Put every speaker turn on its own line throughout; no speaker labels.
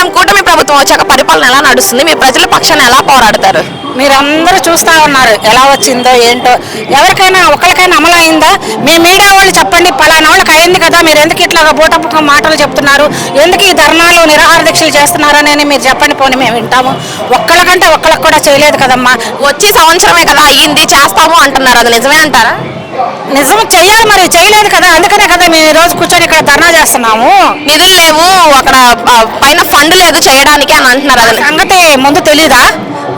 Madam కూటమి ప్రభుత్వం వచ్చాక పరిపాలన ఎలా నడుస్తుంది? మీ ప్రజల పక్షాన ఎలా పోరాడతారు?
మీరందరూ చూస్తా ఉన్నారు ఎలా వచ్చిందో ఏంటో ఎవరికైనా ఒకరికైనా అమలు అయిందా? మీ మీడియా వాళ్ళు చెప్పండి పలానా వాళ్ళకి అయింది కదా మీరు బూటపుక మాటలు చెప్తున్నారు. ఎందుకు ఈ ధర్నాలు నిరాహార దీక్షలు చేస్తున్నారనే మీరు చెప్పండి పోనీ మేము వింటాము. ఒక్కళ్ళకంటే ఒక్కళ్ళకి కూడా చేయలేదు కదమ్మా.
వచ్చే సంవత్సరమే కదా అయ్యింది చేస్తాము అంటున్నారు. అది నిజమే అంటారా?
నిజం చెయ్యాలి మరి చేయలేదు కదా. అందుకనే కదా మేము ఈరోజు రోజు కూర్చొని ఇక్కడ ధర్నా చేస్తున్నాము.
నిధులు లేవు అక్కడ పైన ఫండ్ లేదు చేయడానికి అని అంటున్నారు. అది
సంగతి ముందు తెలీదా?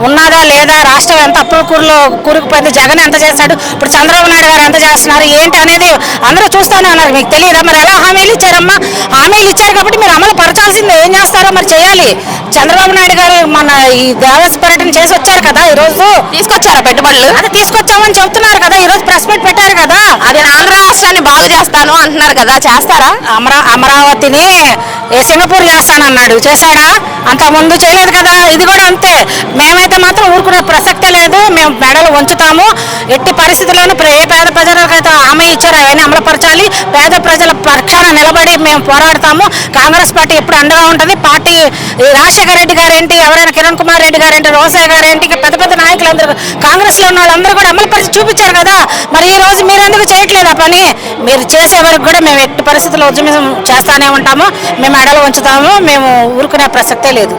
ఉన్నదా లేదా? రాష్ట్రం ఎంత అప్పుల కూరులో కూరుకుపోయింది జగన్ ఎంత చేశాడు ఇప్పుడు చంద్రబాబు నాయుడు గారు ఎంత చేస్తున్నారు? ఏంటి అనేది అందరూ చూస్తూనే ఉన్నారు. మీకు తెలియదా? మరి ఎలా హామీలు ఇచ్చారమ్మా? హామీలు ఇచ్చారు కాబట్టి మీరు అమలు పరచాల్సిందే. ఏం చేస్తారో మరి చేయాలి. చంద్రబాబు నాయుడు గారు మన ఈ దేవస్ పర్యటన చేసి వచ్చారు కదా ఈ రోజు
తీసుకొచ్చారా పెట్టుబడులు.
అది తీసుకొచ్చామని చెప్తున్నారు కదా. ఈ రోజు ప్రెస్ మీట్ పెట్టారు కదా?
అది ఆంధ్ర రాష్ట్రాన్ని బాగు చేస్తాను అంటున్నారు కదా. చేస్తారా?
అమరా అమరావతిని ఏ సింగపూర్ చేస్తానన్నాడు. చేశాడా? అంత ముందు చేయలేదు కదా ఇది కూడా అంతే. మేమైతే మాత్రం ఊరుకునే ప్రసక్తే లేదు మేము మెడలు ఉంచుతాము ఎట్టి పరిస్థితుల్లోనూ ప్ర- ఏ పేద ప్రజలకైతే హామీ ఇచ్చారో అవన్నీ అమలుపరచాలి పేద ప్రజల పక్షాన నిలబడి మేము పోరాడతాము. కాంగ్రెస్ పార్టీ ఎప్పుడు అండగా ఉంటుంది. పార్టీ రాజశేఖర రెడ్డి గారేంటి ఎవరైనా కిరణ్ కుమార్ రెడ్డి గారేంటి రోసయ్య గారేంటి ఇక పెద్ద పెద్ద నాయకులందరూ కాంగ్రెస్లో ఉన్న వాళ్ళందరూ కూడా అమలుపరిచి చూపించారు కదా. మరి ఈ రోజు మీరు ఎందుకు చేయట్లేదు ఆ పని? మీరు చేసే వరకు కూడా మేము ఎట్టి పరిస్థితుల్లో ఉద్యమం చేస్తానే ఉంటాము. మేము మెడలు ఉంచుతాము మేము ఊరుకునే ప్రసక్తే లేదు.